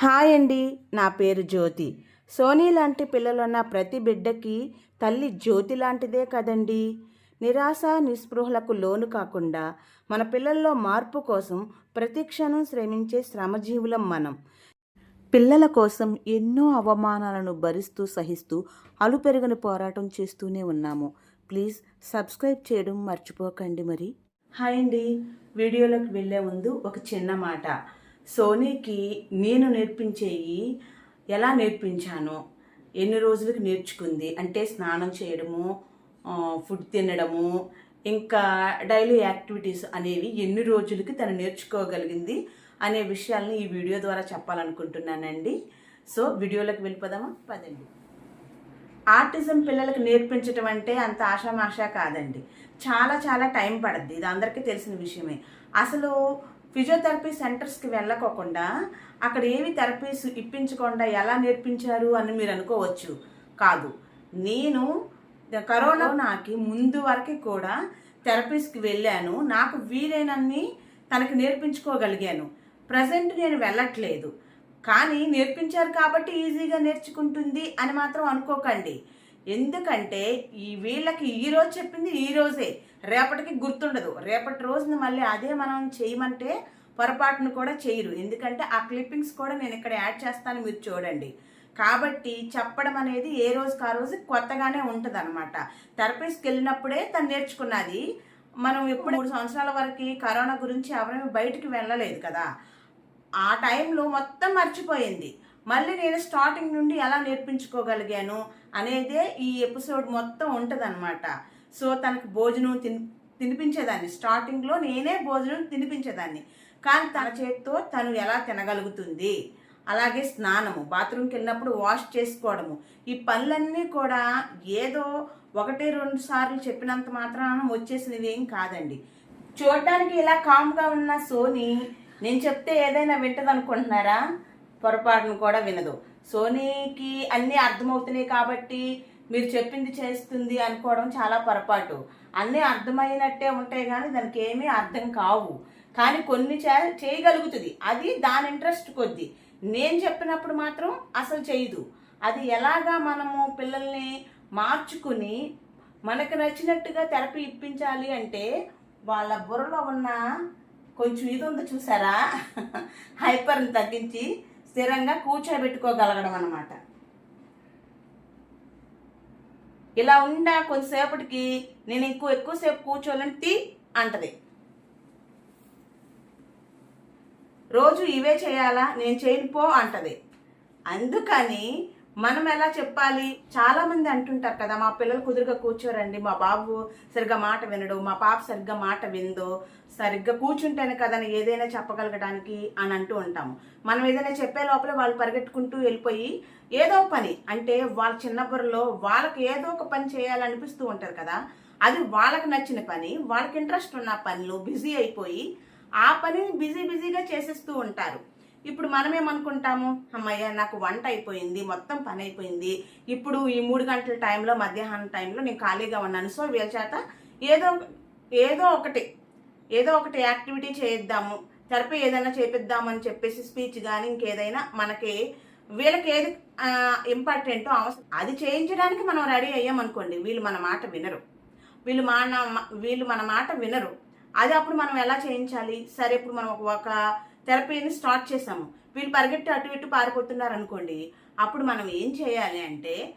Hi అండి నా పేరు జ్యోతి. సోనీ లాంటి పిల్లలున్న ప్రతి బిడ్డకి తల్లి జ్యోతి లాంటిదే కదండి. నిరాశ నిస్పృహలకు లోను కాకుండా మన పిల్లల్లో మార్పు కోసం ప్రతిక్షణం శ్రమించే శ్రమజీవులం మనం. పిల్లల కోసం ఎన్నో అవమానాలను భరిస్తూ సహిస్తూ అలుపెరుగని పోరాటం చేస్తూనే ఉన్నాము. ప్లీజ్ సబ్స్క్రైబ్ చేయడం మర్చిపోకండి మరి. హాయ్ అండి వీడియోలోకి వెళ్ళే ముందు ఒక చిన్న మాట. సోనీకి నేను నేర్పించేవి ఎలా నేర్పించాను ఎన్ని రోజులకు నేర్చుకుంది అంటే స్నానం చేయడము ఫుడ్ తినడము ఇంకా డైలీ యాక్టివిటీస్ అనేవి ఎన్ని రోజులకి తను నేర్చుకోగలిగింది అనే విషయాల్ని ఈ వీడియో ద్వారా చెప్పాలనుకుంటున్నానండి. సో వీడియోలోకి వెళ్ళిపోదామా? పదండి. ఆర్టిజం పిల్లలకు నేర్పించడం అంటే అంత ఆషామాషా కాదండి. చాలా చాలా టైం పడుద్ది. ఇది అందరికీ తెలిసిన విషయమే. అసలు ఫిజియోథెరపీ సెంటర్స్కి వెళ్ళకోకుండా అక్కడ ఏవి థెరపీస్ ఇప్పించకుండా ఎలా నేర్పించారు అని మీరు అనుకోవచ్చు. కాదు. నేను కరోనా నాకి ముందు వరకు కూడా థెరపీస్కి వెళ్ళాను. నాకు వీలైనన్ని తనకి నేర్పించుకోగలిగాను. ప్రజెంట్ నేను వెళ్ళట్లేదు. కానీ నేర్పించారు కాబట్టి ఈజీగా నేర్చుకుంటుంది అని మాత్రం అనుకోకండి. ఎందుకంటే ఈ వీళ్ళకి ఈ రోజు చెప్పింది ఈ రోజే. రేపటికి గుర్తుండదు. రేపటి రోజున మళ్ళీ అదే మనం చేయమంటే పొరపాటును కూడా చేయరు. ఎందుకంటే ఆ క్లిప్పింగ్స్ కూడా నేను ఇక్కడ యాడ్ చేస్తాను మీరు చూడండి. కాబట్టి చెప్పడం అనేది ఏ రోజుకి ఆ రోజు కొత్తగానే ఉంటుంది అనమాట థెరపిస్ట్కి వెళ్ళినప్పుడే తను నేర్చుకున్నది మనం ఇప్పుడు మూడు సంవత్సరాల వరకు కరోనా గురించి ఎవరైనా బయటికి వెళ్ళలేదు కదా. ఆ టైంలో మొత్తం మర్చిపోయింది. మళ్ళీ నేను స్టార్టింగ్ నుండి ఎలా నేర్పించుకోగలిగాను అనేదే ఈ ఎపిసోడ్ మొత్తం ఉంటుందన్నమాట. సో తనకు భోజనం తిని తినిపించేదాన్ని. స్టార్టింగ్లో నేనే భోజనం తినిపించేదాన్ని. కానీ తన చేతితో తను ఎలా తినగలుగుతుంది? అలాగే స్నానము బాత్రూమ్కి వెళ్ళినప్పుడు వాష్ చేసుకోవడము ఈ పనులన్నీ కూడా ఏదో ఒకటి రెండు సార్లు చెప్పినంత మాత్రాన వచ్చేసినవి ఏం కాదండి. చూడటానికి ఇలా కామ్గా ఉన్న సోనీ నేను చెప్తే ఏదైనా వింటది అనుకుంటున్నారా పొరపాటును కూడా వినదు. సోనీకి అన్నీ అర్థమవుతున్నాయి కాబట్టి మీరు చెప్పింది చేస్తుంది అనుకోవడం చాలా పొరపాటు. అన్నీ అర్థమైనట్టే ఉంటాయి కానీ దానికి ఏమీ అర్థం కావు. కానీ కొన్ని చే చేయగలుగుతుంది. అది దాని ఇంట్రెస్ట్ కొద్ది. నేను చెప్పినప్పుడు మాత్రం అసలు చేయదు. అది ఎలాగా మనము పిల్లల్ని మార్చుకుని మనకు నచ్చినట్టుగా థెరపీ ఇప్పించాలి అంటే వాళ్ళ బుర్రలో ఉన్న కొంచెం ఇది ఉంది చూసారా? హైపర్ని తగ్గించి స్థిరంగా కూర్చోబెట్టుకోగలగడం అనమాట ఇలా ఉండా కొంతసేపటికి నేను ఇంకో ఎక్కువసేపు కూర్చోలేని తీ అంటది. రోజు ఇవే చేయాలా? నేను చేయను పో అంటది. అందుకని మనం ఎలా చెప్పాలి? చాలామంది అంటుంటారు కదా మా పిల్లలు కుదురుగా కూర్చోరండి మా బాబు సరిగ్గా మాట వినడు మా పాప సరిగ్గా మాట విందో సరిగ్గా కూర్చుంటేనే కదా ఏదైనా చెప్పగలగడానికి అని అంటూ ఉంటాము. మనం ఏదైనా చెప్పే లోపల వాళ్ళు పరిగెట్టుకుంటూ వెళ్ళిపోయి ఏదో పని అంటే వాళ్ళ చిన్నప్పుడులో వాళ్ళకి ఏదో ఒక పని చేయాలనిపిస్తూ ఉంటారు కదా అది వాళ్ళకి నచ్చిన పని వాళ్ళకి ఇంట్రెస్ట్ ఉన్న పనిలో బిజీ అయిపోయి ఆ పనిని బిజీ బిజీగా చేసేస్తూ ఉంటారు. ఇప్పుడు మనమేమనుకుంటాము? అమ్మయ్య నాకు వంట అయిపోయింది మొత్తం పని అయిపోయింది. ఇప్పుడు ఈ మూడు గంటల టైంలో మధ్యాహ్నం టైంలో నేను ఖాళీగా ఉన్నాను. సో వీళ్ళ చేత ఏదో ఏదో ఒకటి ఏదో ఒకటి యాక్టివిటీ చేద్దాము థెరపీ ఏదైనా చేపిద్దామని చెప్పేసి స్పీచ్ కానీ ఇంకేదైనా మనకి వీళ్ళకి ఏది ఇంపార్టెంటో అవసరం. అది చేయించడానికి మనం రెడీ అయ్యామనుకోండి వీళ్ళు మన మాట వినరు. వీళ్ళు మన వీళ్ళు మన మాట వినరు. అది అప్పుడు మనం ఎలా చేయించాలి? సరే ఇప్పుడు మనం ఒక- థెరపీని స్టార్ట్ చేసాము. వీళ్ళు పరిగెట్టి అటు ఇటు పారిపోతున్నారు అనుకోండి అప్పుడు మనం ఏం చేయాలి అంటే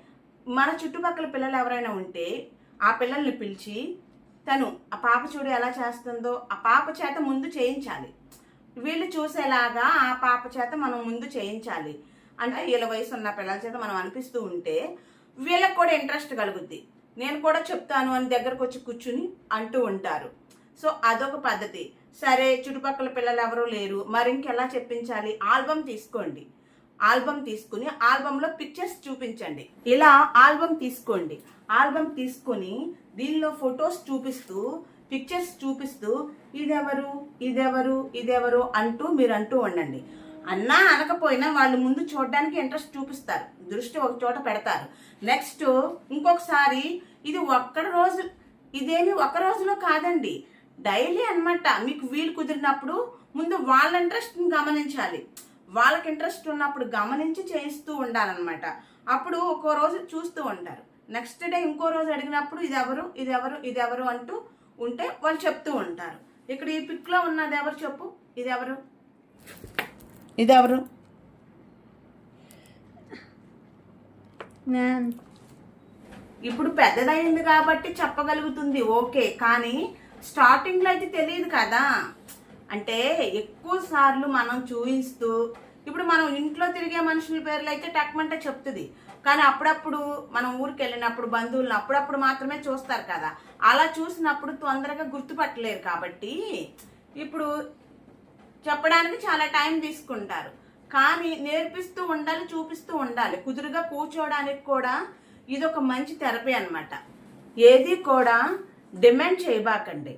మన చుట్టుపక్కల పిల్లలు ఎవరైనా ఉంటే ఆ పిల్లల్ని పిలిచి తను ఆ పాప చూడు ఎలా చేస్తుందో ఆ పాప చేత ముందు చేయించాలి. వీళ్ళు చూసేలాగా ఆ పాప చేత మనం ముందు చేయించాలి. అంటే వీళ్ళ వయసు ఉన్న పిల్లల చేత మనం అనిపిస్తూ ఉంటే వీళ్ళకి కూడా ఇంట్రెస్ట్ కలుగుద్ది. నేను కూడా చెప్తాను అని దగ్గరకు వచ్చి కూర్చుని అంటూ ఉంటారు. సో అదొక పద్ధతి. సరే చుట్టుపక్కల పిల్లలు ఎవరూ లేరు. మరి ఇంకెలా చెప్పించాలి? ఆల్బమ్ తీసుకోండి. ఆల్బమ్ తీసుకుని ఆల్బంలో పిక్చర్స్ చూపించండి. ఇలా ఆల్బమ్ తీసుకోండి. ఆల్బమ్ తీసుకొని దీనిలో ఫొటోస్ చూపిస్తూ పిక్చర్స్ చూపిస్తూ ఇదెవరు ఇదెవరు ఇదెవరు అంటూ మీరు అంటూ ఉండండి. అన్నా అనకపోయినా వాళ్ళు ముందు చూడడానికి ఇంట్రెస్ట్ చూపిస్తారు. దృష్టి ఒక చోట పెడతారు. నెక్స్ట్ ఇంకొకసారి ఇది ఒక్క రోజు ఇదేమి ఒక రోజులో కాదండి. డైలీ అన్నమాట. మీకు వీలు కుదిరినప్పుడు ముందు వాళ్ళ ఇంట్రెస్ట్ని గమనించాలి. వాళ్ళకి ఇంట్రెస్ట్ ఉన్నప్పుడు గమనించి చేయిస్తూ ఉండాలన్నమాట. అప్పుడు ఒక్కో రోజు చూస్తూ ఉంటారు. నెక్స్ట్ డే ఇంకో రోజు అడిగినప్పుడు ఇది ఎవరు ఇది ఎవరు ఇది ఎవరు అంటూ ఉంటే వాళ్ళు చెప్తూ ఉంటారు. ఇక్కడ ఈ పిక్లో ఉన్నది ఎవరు చెప్పు? ఇది ఎవరు? ఇది ఎవరు? ఇప్పుడు పెద్దదైంది కాబట్టి చెప్పగలుగుతుంది. ఓకే. కానీ స్టార్టింగ్లో అయితే తెలియదు కదా. అంటే ఎక్కువ సార్లు మనం చూయిస్తూ ఇప్పుడు మనం ఇంట్లో తిరిగే మనుషుల పేర్లు అయితే టక్మంటే చెప్తుంది. కానీ అప్పుడప్పుడు మనం ఊరికి వెళ్ళినప్పుడు బంధువులను అప్పుడప్పుడు మాత్రమే చూస్తారు కదా. అలా చూసినప్పుడు తొందరగా గుర్తుపట్టలేరు కాబట్టి ఇప్పుడు చెప్పడానికి చాలా టైం తీసుకుంటారు. కానీ నేర్పిస్తూ ఉండాలి చూపిస్తూ ఉండాలి. కుదురుగా కూర్చోవడానికి కూడా ఇది ఒక మంచి థెరపీ అన్నమాట. ఏది కూడా డిమాండ్ చేయబాకండి.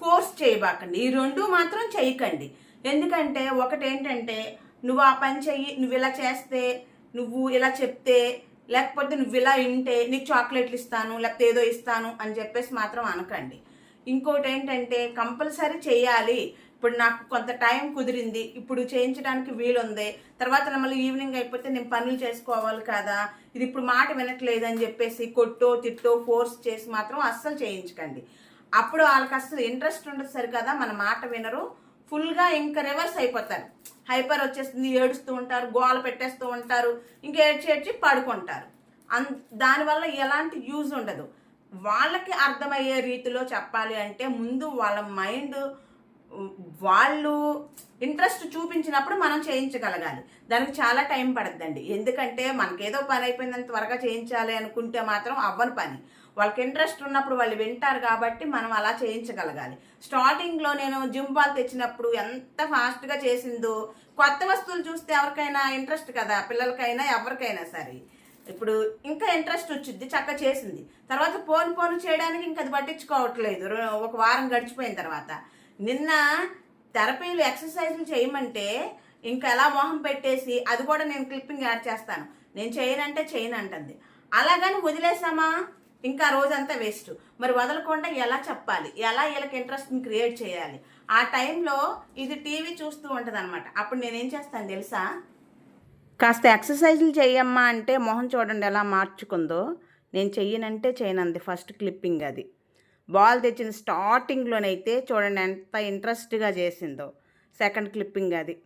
ఫోర్స్ చేయబాకండి. ఈ రెండు మాత్రం చేయకండి. ఎందుకంటే ఒకటి ఏంటంటే నువ్వు ఆ పని చెయ్యి నువ్వు ఇలా చేస్తే నువ్వు ఇలా చెప్తే లేకపోతే నువ్వు ఇలా వింటే నీకు చాక్లెట్లు ఇస్తాను లేకపోతే ఏదో ఇస్తాను అని చెప్పేసి మాత్రం అనకండి. ఇంకోటి ఏంటంటే కంపల్సరీ చేయాలి ఇప్పుడు నాకు కొంత టైం కుదిరింది ఇప్పుడు చేయించడానికి వీలుంది తర్వాత మళ్ళీ ఈవినింగ్ అయిపోతే నేను పనులు చేసుకోవాలి కదా ఇది ఇప్పుడు మాట వినట్లేదు అని చెప్పేసి కొట్టో తిట్టో ఫోర్స్ చేసి మాత్రం అస్సలు చేయించకండి. అప్పుడు వాళ్ళకి అస్సలు ఇంట్రెస్ట్ ఉండదు సరి కదా మన మాట వినరు ఫుల్గా ఇంకా రివర్స్ అయిపోతారు. హైపర్ వచ్చేస్తుంది ఏడుస్తూ ఉంటారు గోల పెట్టేస్తూ ఉంటారు ఇంకా ఏడ్చి ఏడ్చి పడుకుంటారు. అన్ దానివల్ల ఎలాంటి యూజ్ ఉండదు. వాళ్ళకి అర్థమయ్యే రీతిలో చెప్పాలి అంటే ముందు వాళ్ళ మైండ్ వాళ్ళు ఇంట్రెస్ట్ చూపించినప్పుడు మనం చేయించగలగాలి. దానికి చాలా టైం పడద్దండి. ఎందుకంటే మనకేదో పని అయిపోయిందని త్వరగా చేయించాలి అనుకుంటే మాత్రం అవ్వని పని. వాళ్ళకి ఇంట్రెస్ట్ ఉన్నప్పుడు వాళ్ళు వింటారు కాబట్టి మనం అలా చేయించగలగాలి. స్టార్టింగ్లో నేను జిమ్ బాల్ తెచ్చినప్పుడు ఎంత ఫాస్ట్గా చేసిందో కొత్త వస్తువులు చూస్తే ఎవరికైనా ఇంట్రెస్ట్ కదా పిల్లలకైనా ఎవరికైనా సరే. ఇప్పుడు ఇంకా ఇంట్రెస్ట్ వచ్చింది చక్క చేసింది. తర్వాత పోను పోను చేయడానికి ఇంకా అది పట్టించుకోవట్లేదు. ఒక వారం గడిచిపోయిన తర్వాత. నిన్న థెరపీలు ఎక్సర్సైజ్లు చేయమంటే ఇంకా ఎలా మొహం పెట్టేసి అది కూడా నేను క్లిప్పింగ్ యాడ్ చేస్తాను. నేను చేయనంటే చేయను అంటుంది అలాగని వదిలేసామా? ఇంకా రోజంతా వేస్ట్. మరి వదలకుండా ఎలా చెప్పాలి? ఎలా వీళ్ళకి ఇంట్రెస్ట్ని క్రియేట్ చేయాలి? ఆ టైంలో ఇది టీవీ చూస్తూ ఉంటుంది అనమాట అప్పుడు నేనేం చేస్తాను తెలుసా? కాస్త ఎక్సర్సైజులు చేయమ్మా అంటే మొహం చూడండి ఎలా మార్చుకుందో. నేను చెయ్యనంటే చేయనంది ఫస్ట్ క్లిప్పింగ్ అది. బాల్ తెచ్చిన స్టార్టింగ్లోనైతే చూడండి ఎంత ఇంట్రెస్ట్గా చేసిందో. సెకండ్ క్లిప్పింగ్ అది.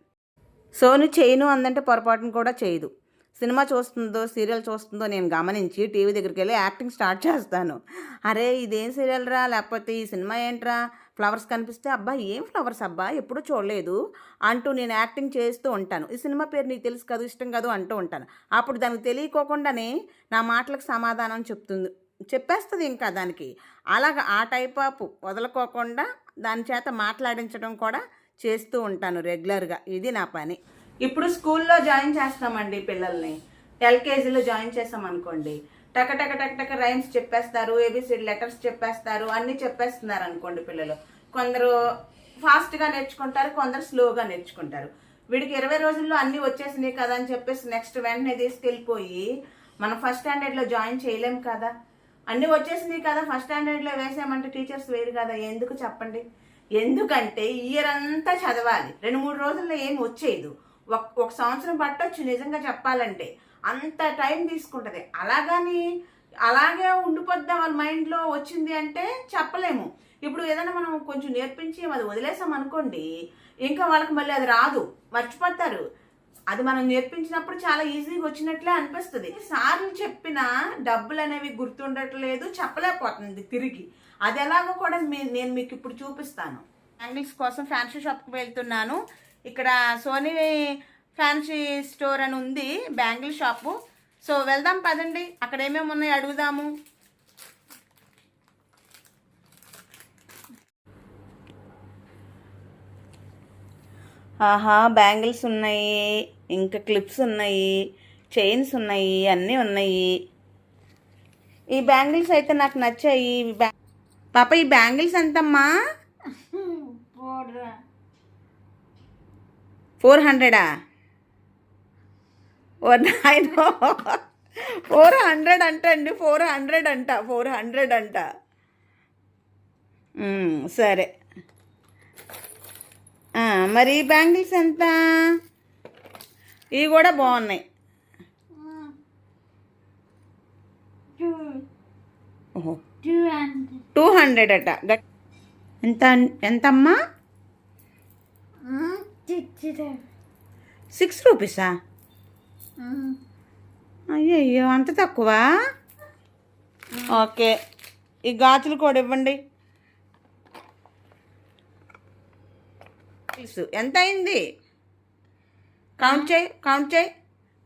సోను చేయను అందంటే పొరపాటును కూడా చేయదు. సినిమా చూస్తుందో సీరియల్ చూస్తుందో నేను గమనించి టీవీ దగ్గరికి వెళ్ళి యాక్టింగ్ స్టార్ట్ చేస్తాను. అరే ఇదేం సీరియల్ రా? లేకపోతే ఈ సినిమా ఏంట్రా? ఫ్లవర్స్ కనిపిస్తే అబ్బా ఏం ఫ్లవర్స్ అబ్బా? ఎప్పుడూ చూడలేదు అంటూ నేను యాక్టింగ్ చేస్తూ ఉంటాను. ఈ సినిమా పేరు నీకు తెలుసు కదా ఇష్టం కాదు అంటూ ఉంటాను. అప్పుడు దానికి తెలియకోకుండానే నా మాటలకు సమాధానం చెప్తుంది. చెప్పేస్తుంది ఇంకా దానికి. అలాగ ఆ టైప్ ఆఫ్ వదలకోకుండా దాని చేత మాట్లాడించడం కూడా చేస్తూ ఉంటాను రెగ్యులర్గా. ఇది నా పని. ఇప్పుడు స్కూల్లో జాయిన్ చేస్తామండి పిల్లల్ని. ఎల్కేజీలో జాయిన్ చేస్తాం అనుకోండి టక టక టక టక రైమ్స్ చెప్పేస్తారు ఏబిసిడి లెటర్స్ చెప్పేస్తారు అన్నీ చెప్పేస్తున్నారు అనుకోండి పిల్లలు. కొందరు ఫాస్ట్గా నేర్చుకుంటారు కొందరు స్లోగా నేర్చుకుంటారు. వీడికి ఇరవై రోజుల్లో అన్నీ వచ్చేసినాయి కదా అని చెప్పేసి నెక్స్ట్ వెంటనే తీసుకెళ్ళిపోయి మనం ఫస్ట్ స్టాండర్డ్లో జాయిన్ చేయలేం కదా? అన్నీ వచ్చేసినాయి కదా ఫస్ట్ స్టాండర్డ్లో వేసామంటే టీచర్స్ వేరు కదా ఎందుకు చెప్పండి? ఎందుకంటే ఇయర్ అంతా చదవాలి. రెండు మూడు రోజుల్లో ఏం వచ్చేది ఒక ఒక సంవత్సరం పట్టొచ్చు నిజంగా చెప్పాలంటే. అంత టైం తీసుకుంటుంది. అలాగని అలాగే ఉండిపోద్దాం వాళ్ళ మైండ్లో వచ్చింది అంటే చెప్పలేము. ఇప్పుడు ఏదైనా మనం కొంచెం నేర్పించి అది వదిలేసాం అనుకోండి ఇంకా వాళ్ళకి మళ్ళీ అది రాదు. మర్చిపోతారు. అది మనం నేర్పించినప్పుడు చాలా ఈజీగా వచ్చినట్లే అనిపిస్తుంది. సార్లు చెప్పిన డబ్బులు అనేవి గుర్తుండట్లేదు చెప్పలేకపోతుంది తిరిగి. అది ఎలాగో కూడా మీ- నేను మీకు ఇప్పుడు చూపిస్తాను. బ్యాంగిల్స్ కోసం ఫ్యాన్సీ షాప్కి వెళ్తున్నాను. ఇక్కడ సోనీ ఫ్యాన్సీ స్టోర్ అని ఉంది బ్యాంగిల్ షాపు సో వెళ్దాం పదండి. అక్కడ ఏమేమి ఉన్నాయి అడుగుదాము. ఆహా బ్యాంగిల్స్ ఉన్నాయి ఇంకా క్లిప్స్ ఉన్నాయి చైన్స్ ఉన్నాయి అన్నీ ఉన్నాయి. ఈ బ్యాంగిల్స్ అయితే నాకు నచ్చాయి. పాప ఈ బ్యాంగిల్స్ ఎంతమ్మా? ఫోర్ హండ్రెడా? ఓ నాయనో ఫోర్ హండ్రెడ్ అంట అండి ఫోర్ హండ్రెడ్ అంట ఫోర్ హండ్రెడ్ అంట. సరే. మరి ఈ బ్యాంగిల్స్ ఎంత? ఇవి కూడా బాగున్నాయి. టూ ఓహో. టూ హండ్రెడ్ అట. గట్- ఎంత ఎంతమ్మా? సిక్స్ రూపీసా? అయ్యయ్యో అంత తక్కువ? ఓకే. ఈ గాజులు కూడా ఇవ్వండి. తెలుసు ఎంత అయింది కౌంట్ చేయి కౌంట్ చేయి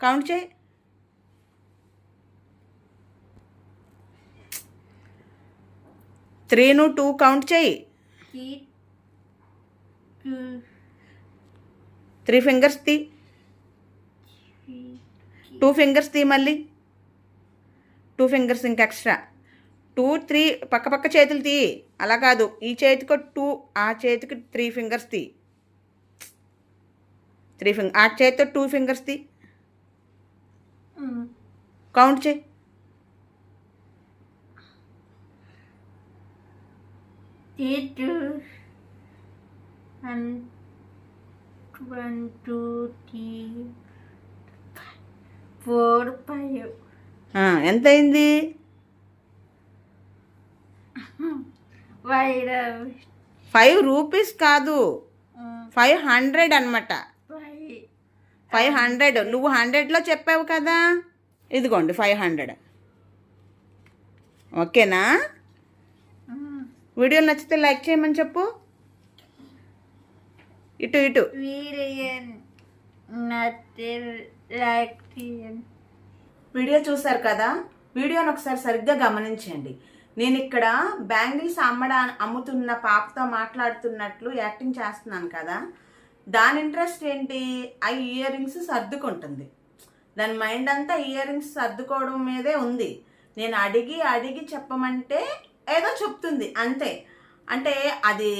కౌంట్ చేయి. త్రీను టూ కౌంట్ చేయి. త్రీ ఫింగర్స్ తీ. టూ ఫింగర్స్ తీ మళ్ళీ. టూ ఫింగర్స్ ఇంక ఎక్స్ట్రా టూ త్రీ పక్క పక్క చేతులు తీ. అలా కాదు. ఈ చేతికి టూ ఆ చేతికి త్రీ ఫింగర్స్ తీ. త్రీ ఫింగర్ ఆ చేతితో టూ ఫింగర్స్ తీ. కౌంట్ చేయి. Two one two three four five. ఎంత అయింది ఫైవ్ రూపీస్. కాదు. ఫైవ్ హండ్రెడ్ అనమాట ఫైవ్ హండ్రెడ్. నువ్వు హండ్రెడ్లో చెప్పావు కదా. ఇదిగోండి ఫైవ్ హండ్రెడ్. ఓకేనా? వీడియో నచ్చితే లైక్ చేయమని చెప్పు. ఇటు ఇటు. వీడియో చూసారు కదా? వీడియోని ఒకసారి సరిగ్గా గమనించండి. నేను ఇక్కడ బ్యాంగిల్స్ అమ్మడా అమ్ముతున్న పాపతో మాట్లాడుతున్నట్లు యాక్టింగ్ చేస్తున్నాను కదా. దాని ఇంట్రెస్ట్ ఏంటి? ఆ ఇయర్ రింగ్స్ సర్దుకుంటుంది. దాని మైండ్ అంతా ఇయర్ రింగ్స్ సర్దుకోవడం మీదే ఉంది. నేను అడిగి అడిగి చెప్పమంటే ఏదో చెప్తుంది అంతే. అంటే అది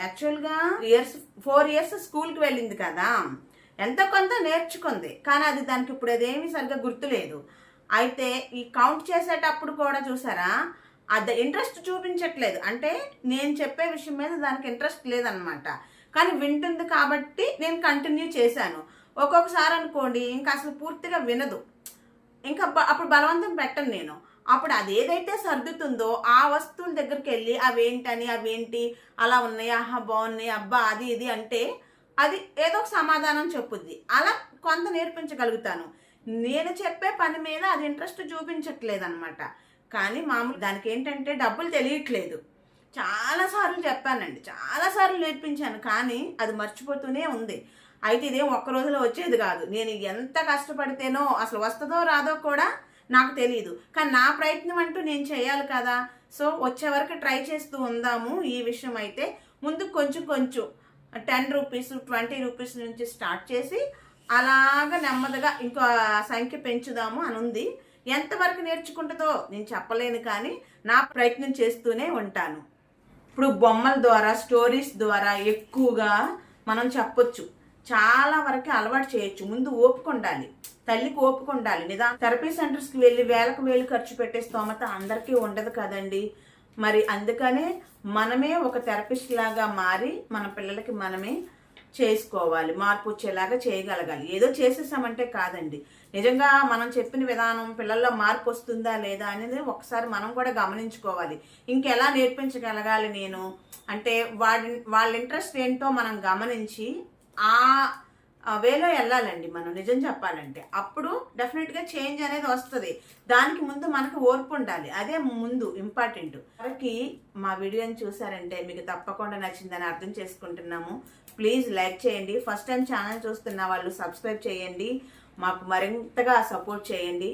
యాక్చువల్గా ఇయర్స్ ఫోర్ ఇయర్స్ స్కూల్కి వెళ్ళింది కదా. ఎంతో కొంత నేర్చుకుంది. కానీ అది దానికి ఇప్పుడు అదేమీ సరిగ్గా గుర్తులేదు. అయితే ఈ కౌంట్ చేసేటప్పుడు కూడా చూసారా? అది ఇంట్రెస్ట్ చూపించట్లేదు. అంటే నేను చెప్పే విషయం మీద దానికి ఇంట్రెస్ట్ లేదనమాట కానీ వింటుంది కాబట్టి నేను కంటిన్యూ చేశాను. ఒక్కొక్కసారి అనుకోండి ఇంకా అసలు పూర్తిగా వినదు. ఇంకా అప్పుడు బలవంతం పెట్టను నేను. అప్పుడు అది ఏదైతే సర్దుతుందో ఆ వస్తువుల దగ్గరికి వెళ్ళి అవేంటని అవేంటి? అలా ఉన్నాయి? ఆహా బాగున్నాయి. అబ్బా అది ఇది అంటే అది ఏదో ఒక సమాధానం చెప్పుద్ది. అలా కొంత నేర్పించగలుగుతాను. నేను చెప్పే పని మీద అది ఇంట్రెస్ట్ చూపించట్లేదు అనమాట కానీ మామూలు దానికి ఏంటంటే డబ్బులు తెలియట్లేదు. చాలాసార్లు చెప్పానండి. చాలాసార్లు నేర్పించాను. కానీ అది మర్చిపోతూనే ఉంది. అయితే ఇదేం ఒక్క రోజులో వచ్చేది కాదు. నేను ఎంత కష్టపడితేనో అసలు వస్తుందో రాదో కూడా నాకు తెలియదు కానీ నా ప్రయత్నం అంటూ నేను చేయాలి కదా. సో వచ్చే వరకు ట్రై చేస్తూ ఉందాము ఈ విషయం అయితే. ముందు కొంచెం కొంచెం టెన్ రూపీస్ ట్వంటీ రూపీస్ నుంచి స్టార్ట్ చేసి అలాగ నెమ్మదిగా ఇంకో సంఖ్య పెంచుదాము అని ఉంది. ఎంతవరకు నేర్చుకుంటుందో నేను చెప్పలేను కానీ నా ప్రయత్నం చేస్తూనే ఉంటాను. ఇప్పుడు బొమ్మల ద్వారా స్టోరీస్ ద్వారా ఎక్కువగా మనం చెప్పొచ్చు. చాలా వరకు అలవాటు చేయొచ్చు. ముందు ఓపిక ఉండాలి. తల్లికి ఓపిక ఉండాలి. నిదా థెరపీ సెంటర్స్కి వెళ్ళి వేలకు వేలు ఖర్చు పెట్టే స్తోమత అందరికీ ఉండదు కదండి. మరి అందుకనే మనమే ఒక థెరపిస్ట్ లాగా మారి మన పిల్లలకి మనమే చేసుకోవాలి. మార్పు వచ్చేలాగా చేయగలగాలి. ఏదో చేసేసామంటే కాదండి. నిజంగా మనం చెప్పిన విధానం పిల్లల్లో మార్పు వస్తుందా లేదా అనేది ఒకసారి మనం కూడా గమనించుకోవాలి. ఇంకెలా నేర్పించగలగాలి నేను? అంటే వాడి వాళ్ళ ఇంట్రెస్ట్ ఏంటో మనం గమనించి ఆ వేలో వెళ్ళాలండి మనం నిజం చెప్పాలంటే. అప్పుడు డెఫినెట్గా చేంజ్ అనేది వస్తుంది. దానికి ముందు మనకు ఓర్పు ఉండాలి. అదే ముందు ఇంపార్టెంట్. వరకు మా వీడియోని చూసారంటే మీకు తప్పకుండా నచ్చిందని అర్థం చేసుకుంటున్నాము. ప్లీజ్ లైక్ చేయండి. ఫస్ట్ టైం ఛానల్ చూస్తున్న వాళ్ళు సబ్స్క్రైబ్ చేయండి. మాకు మరింతగా సపోర్ట్ చేయండి.